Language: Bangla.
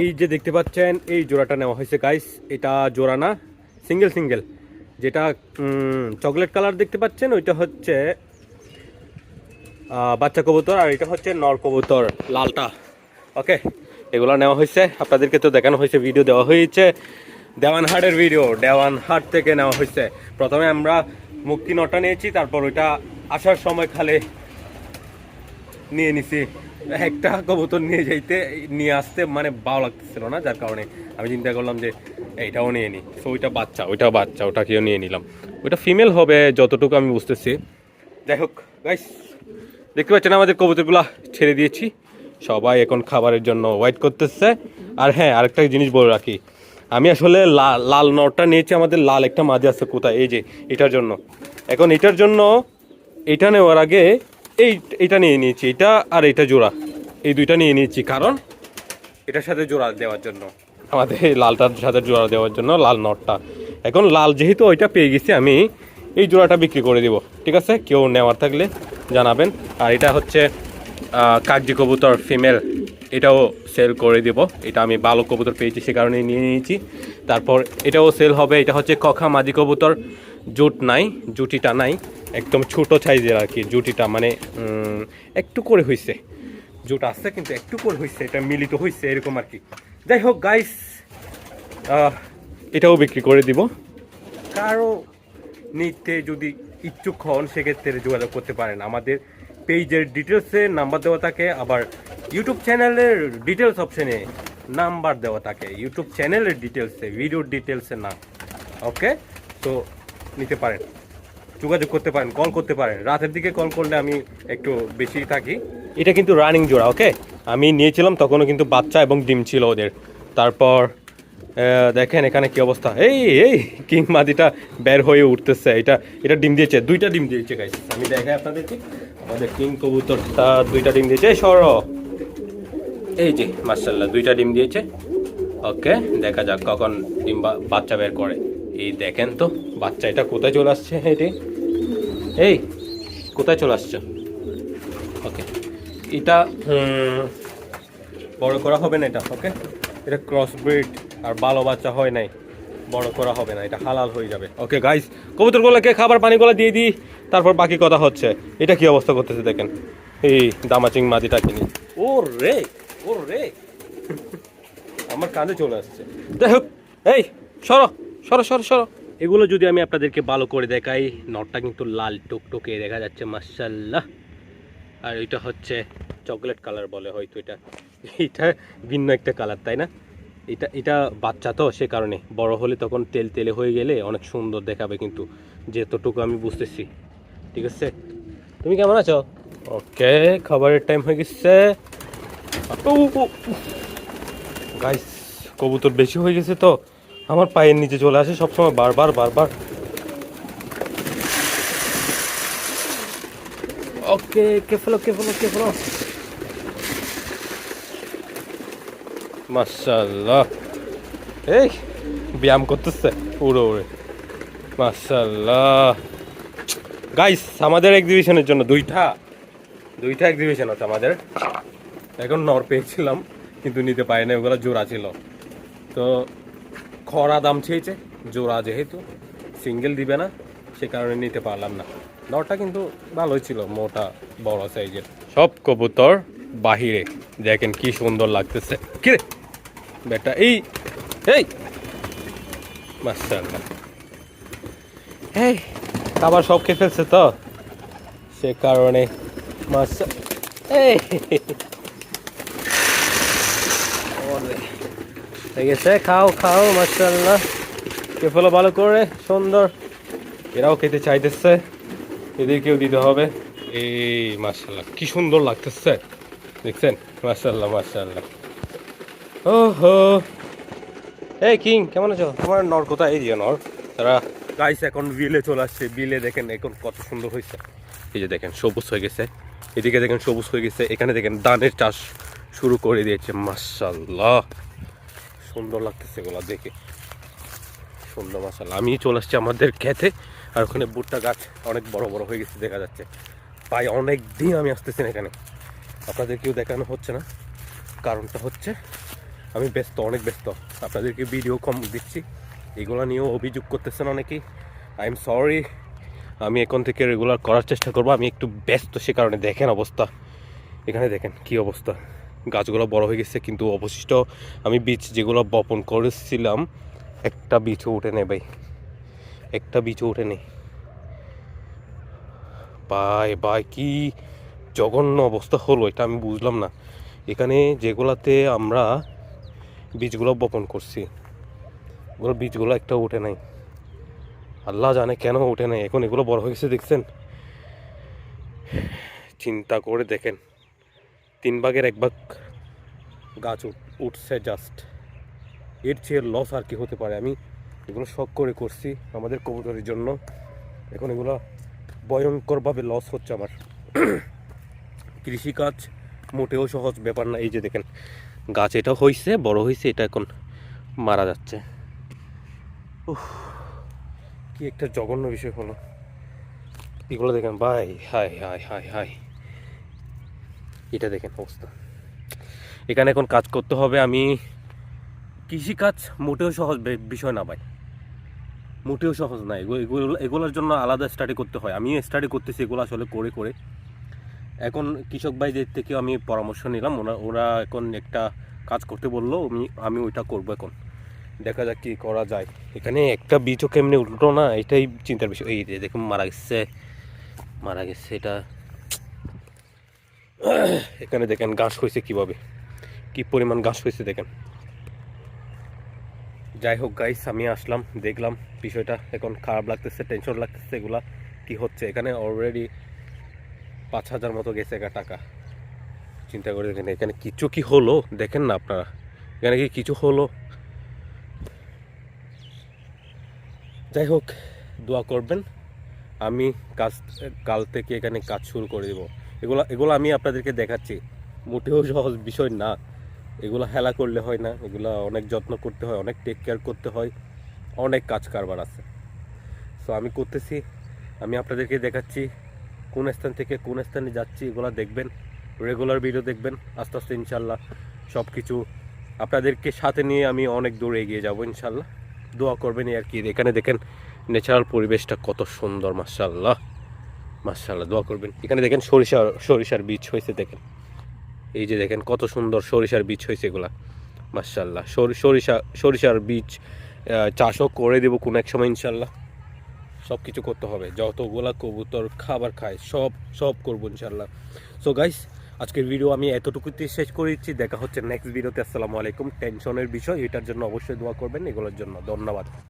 এই যে দেখতে পাচ্ছেন, এই জোড়াটা নেওয়া হয়েছে গাইস এটা জোড়া না সিঙ্গেল সিঙ্গেল যেটা চকলেট কালার দেখতে পাচ্ছেন, ওইটা হচ্ছে বাচ্চা কবুতর, আর এটা হচ্ছে নর কবুতর, লালটা। ওকে এগুলো নেওয়া হয়েছে। আপনাদেরকে তো দেখানো হয়েছে ভিডিও দেওয়া হয়েছে। দেওয়ানহাটের ভিডিও দেওয়ানহাট থেকে নেওয়া হয়েছে। প্রথমে আমরা মুক্তি নটা নিয়েছি, তারপর ওইটা আসার সময় খালে নিয়ে নিছি। একটা কবুতর নিয়ে যাইতে, নিয়ে আসতে মানে ভালো লাগতেছিল না, যার কারণে আমি চিন্তা করলাম যে এইটাও নিয়ে নিই তো ওইটা বাচ্চা ওইটা বাচ্চা, ওটাকেও নিয়ে নিলাম। ওইটা ফিমেল হবে যতটুকু আমি বুঝতেছি। যাই হোক গাইস দেখতে পাচ্ছেন আমাদের কবুতরগুলা ছেড়ে দিয়েছি। সবাই এখন খাবারের জন্য ওয়েট করতেছে। আর হ্যাঁ আরেকটা জিনিস বলে রাখি। আমি আসলে লাল লাল নটটা নিয়েছি, আমাদের লাল একটা মাঝে আছে কোথায়? এই যে, এটার জন্য। এখন এটার জন্য, এটা নেওয়ার আগে এই, এটা নিয়ে নিয়েছি, এটা আর এটা জোড়া। এই দুইটা নিয়ে নিয়েছি, কারণ এটার সাথে জোড়া দেওয়ার জন্য। আমাদের এই লালটার সাথে জোড়া দেওয়ার জন্য লাল নটটা। এখন লাল যেহেতু ওইটা পেয়ে গেছি, আমি এই জোড়াটা বিক্রি করে দিব। ঠিক আছে? কেউ নেওয়ার থাকলে জানাবেন। আর এটা হচ্ছে কাগজি কবুতর ফিমেল। এটাও সেল করে দিব। এটা আমি ভালো কবুতর পেয়েছি, সে কারণে নিয়ে নিয়েছি। তারপর এটাও সেল হবে। এটা হচ্ছে কখা মাঝি কবুতর। জুট নাই, জুটিটা নাই, একদম ছোট সাইজের আর কি জুটিটা মানে একটু করে হয়েছে জুট আসছে কিন্তু একটু করে হয়েছে এটা মিলিত হয়েছে এরকম আর কি। যাই হোক গাইস এটাও বিক্রি করে দিব। কারও নিতে যদি ইচ্ছুক হন, সেক্ষেত্রে যোগাযোগ করতে পারেন। আমাদের পেজের ডিটেলসে নাম্বার দেওয়া থাকে, আবার ইউটিউব চ্যানেলের ডিটেলস অপশানে নাম্বার দেওয়া থাকে। ইউটিউব চ্যানেলের ডিটেলসে ভিডিওর ডিটেলসে না। ওকে তো নিতে পারেন। যোগাযোগ করতে পারেন কল করতে পারেন। রাতের দিকে কল করলে আমি একটু বেশি থাকি। এটা কিন্তু রানিং জোড়া ওকে আমি নিয়েছিলাম, তখনও কিন্তু বাচ্চা এবং ডিম ছিল ওদের। তারপর দেখেন এখানে কি অবস্থা। এই এই, কিং মাদিটা বের হয়ে উঠতেছে। এটা এটা ডিম দিয়েছে, দুইটা ডিম দিয়েছে গাইস আমি দেখাই আপনাদেরকে। আমাদের কিং কবুতরটা দুইটা ডিম দিয়েছে। সর। এই যে মার্শাল্লাহ দুইটা ডিম দিয়েছে। ওকে দেখা যাক কখন ডিম বাচ্চা বের করে। এই দেখেন তো বাচ্চা এটা কোথায় চলে আসছে এটি? এই, কোথায় চলে আসছে? ওকে এটা বড় করা হবে না এটা ওকে এটা ক্রস ব্রিড আর ভালো বাচ্চা হয় নাই। বড় করা হবে না, এটা হালাল হয়ে যাবে। ওকে গাইস কবুতরগুলোকে খাবার পানিগুলো দিয়ে দিই, তারপর বাকি কথা হচ্ছে। এটা কি অবস্থা করতেছে দেখেন? এই দামাচিং মাদিটা কিনি। ও রে ও রে আমার কাঁধে চলে আসছে। যাই হোক, এই, সরো। সরো সরো সরো। এগুলো যদি আমি আপনাদেরকে ভালো করে দেখাই, নটটা কিন্তু লাল টুকটুকে দেখা যাচ্ছে মার্শাল্লাহ আর এটা হচ্ছে চকলেট কালার বলে হয়তো এটা। এটা ভিন্ন একটা কালার, তাই না? এটা এটা বাচ্চা তো, সে কারণে। বড় হলে তখন তেল তেলে হয়ে গেলে অনেক সুন্দর দেখাবে কিন্তু। যেতটুকু আমি বুঝতেছি। ঠিক আছে? তুমি কেমন আছো? ওকে, খাবারের টাইম হয়ে গেছে। গাইস কবুতর বেশি হয়ে গেছে তো। আমার পায়ের নিচে চলে আসে, সবসময় বারবার বারবার। ওকে, কে ফেলো কে ফেলো কে ফেলো? মাশাল্লাহ এই, ব্যায়াম করতেছে, উড়ে উড়ে। মাশাল্লাহ গাইস আমাদের এক্সিবিশনের জন্য দুইটা দুইটা এক্সিবিশন আছে আমাদের। এখন নর পেয়েছিলাম কিন্তু নিতে পারি না ওগুলো জোড়া ছিল। তো খরা দাম চেয়েছে জোড়া যেহেতু সিঙ্গেল দিবে না সে কারণে নিতে পারলাম না। নরটা কিন্তু ভালোই ছিল মোটা বড় সাইজের। সব কবুতর বাহিরে দেখেন কি সুন্দর লাগতেছে। কিরে বেটা এই এই! এই খাবার সব খেয়ে ফেলছে তো? সে কারণে মাশা এই ওরে। ঠিক আছে খাও খাও মাশাআল্লাহ। কে ফলো ভালো করে সুন্দর। এরাও খেতে চাইতেছে এদেরকেও দিতে হবে। এই মাশাআল্লাহ কি সুন্দর লাগতেছে। দেখছেন? মাশাআল্লাহ মাশাআল্লাহ। ওহো। এই কিং কেমন আছো? তোমার নর কোথায়? এই যে নর। তারা গাইস এখন বিলে চলে আসছে। বিলে দেখেন এখন কত সুন্দর হয়েছে। এই যে দেখেন সবুজ হয়ে গেছে। এদিকে দেখেন সবুজ হয়ে গেছে। এখানে দেখেন ধানের চাষ শুরু করে দিয়েছে। মাশাল্লাহ সুন্দর লাগতেছে এগুলো দেখে। সুন্দর মাশাল্লাহ আমি চলে আসছি আমাদের খেতে আর ওখানে ভুট্টা গাছ অনেক বড় বড় হয়ে গেছে, দেখা যাচ্ছে। তাই অনেক দিন আমি আসতেছি না এখানে। আপনাদের কেউ দেখানো হচ্ছে না। কারণটা হচ্ছে, আমি ব্যস্ত, অনেক ব্যস্ত। আপনাদেরকে ভিডিও কম দিচ্ছি। এগুলো নিয়েও অভিযোগ করতেছেন অনেকেই। আই এম সরি আমি এখন থেকে রেগুলার করার চেষ্টা করব। আমি একটু ব্যস্ত, সে কারণে দেখেন অবস্থা। এখানে দেখেন কি অবস্থা। গাছগুলো বড় হয়ে গেছে, কিন্তু অবশিষ্ট আমি বীজ যেগুলো বপন করেছিলাম, একটা বীজও উঠে নেই ভাই। একটা বীজও উঠে নেই। ভাই ভাই, কি জঘন্য অবস্থা হলো, এটা আমি বুঝলাম না। এখানে যেগুলাতে আমরা বীজগুলো বপন করছি, ওগুলো বীজগুলো একটা উঠে নাই। আল্লাহ জানে কেন উঠে নাই, এখন এগুলো বড় হয়ে গেছে, দেখছেন? চিন্তা করে দেখেন। তিন ভাগের এক ভাগ গাছ উঠ- উঠছে জাস্ট এর চেয়ে লস আর কি হতে পারে? আমি এগুলো শখ করে করছি আমাদের কবুতরের জন্য। এখন এগুলো ভয়ঙ্করভাবে লস হচ্ছে আমার। কৃষিকাজ মোটেও সহজ ব্যাপার না। এই যে দেখেন, গাছ এটা হয়েছে বড় হয়েছে এটা এখন মারা যাচ্ছে। কি একটা জঘন্য বিষয় হলো। এগুলো দেখেন, ভাই হাই হাই হাই হাই এটা দেখেন অবস্থা। এখানে এখন কাজ করতে হবে আমি কৃষিকাজ মোটেও সহজ বিষয় না ভাই। মোটেও সহজ না। এগুলো এগুলো- এগুলোর জন্য আলাদা স্টাডি করতে হয়। আমি স্টাডি করতেছি এগুলো আসলে করে করে। এখন কৃষক ভাইদের থেকে আমি পরামর্শ নিলাম। ওরা ওরা এখন একটা কাজ করতে বলল, আমি আমি ওইটা করব এখন। দেখা যাক কি করা যায়। এখানে একটা বীজও কেমনি উল্টো না, এটাই চিন্তার বিষয়। এই দেখুন, মারা গেছে। মারা গেছে এটা। এখানে দেখেন ঘাস হয়েছে কীভাবে? কি পরিমাণ ঘাস হয়েছে দেখেন? যাই হোক গাইস আমি আসলাম, দেখলাম বিষয়টা। এখন খারাপ লাগতেছে টেনশন লাগতেছে এগুলা। কি হচ্ছে? এখানে অলরেডি পাঁচ হাজার মতো গেছে একা টাকা। চিন্তা করে দেখেন, এখানে কিছু কি হলো? দেখেন না আপনারা। এখানে কি কিছু হলো? যাই হোক, দোয়া করবেন। আমি কাজ, কাল থেকে এখানে কাজ শুরু করে দেবো। এগুলো এগুলো আমি আপনাদেরকে দেখাচ্ছি। মোটেও সহজ বিষয় না। এগুলো হেলা করলে হয় না, এগুলো অনেক যত্ন করতে হয়, অনেক টেক কেয়ার করতে হয়, অনেক কাজ কারবার আছে। সো আমি করতেছি, আমি আপনাদেরকে দেখাচ্ছি, কোন স্থান থেকে কোন স্থানে যাচ্ছি, এগুলো দেখবেন রেগুলার ভিডিও দেখবেন, আস্তে আস্তে ইনশাল্লাহ সব কিছু আপনাদেরকে সাথে নিয়ে আমি অনেক দূর এগিয়ে যাব ইনশাল্লাহ। দোয়া করবেন আর কি, এখানে দেখেন ন্যাচারাল পরিবেশটা কত সুন্দর মার্শাল্লাহ মার্শাল্লাহ দোয়া করবেন। এখানে দেখেন সরিষা, সরিষার বীজ হয়েছে দেখেন। এই যে দেখেন কত সুন্দর সরিষার বীজ হয়েছে এগুলা। মার্শাল্লাহ সরি- সরিষা, সরিষার বীজ চাষও করে দেবো কোনো এক সময় ইনশাল্লাহ সব কিছু করতে হবে, যতগুলা কবুতর, খাবার খায়, সব সব করব ইনশাল্লাহ সো গাইস আজকের ভিডিও আমি এতটুকুতে শেষ করে দিচ্ছি। দেখা হচ্ছে নেক্সট ভিডিওতে আসসালামু আলাইকুম। টেনশনের বিষয়, এটার জন্য অবশ্যই দোয়া করবেন, এগুলোর জন্য ধন্যবাদ।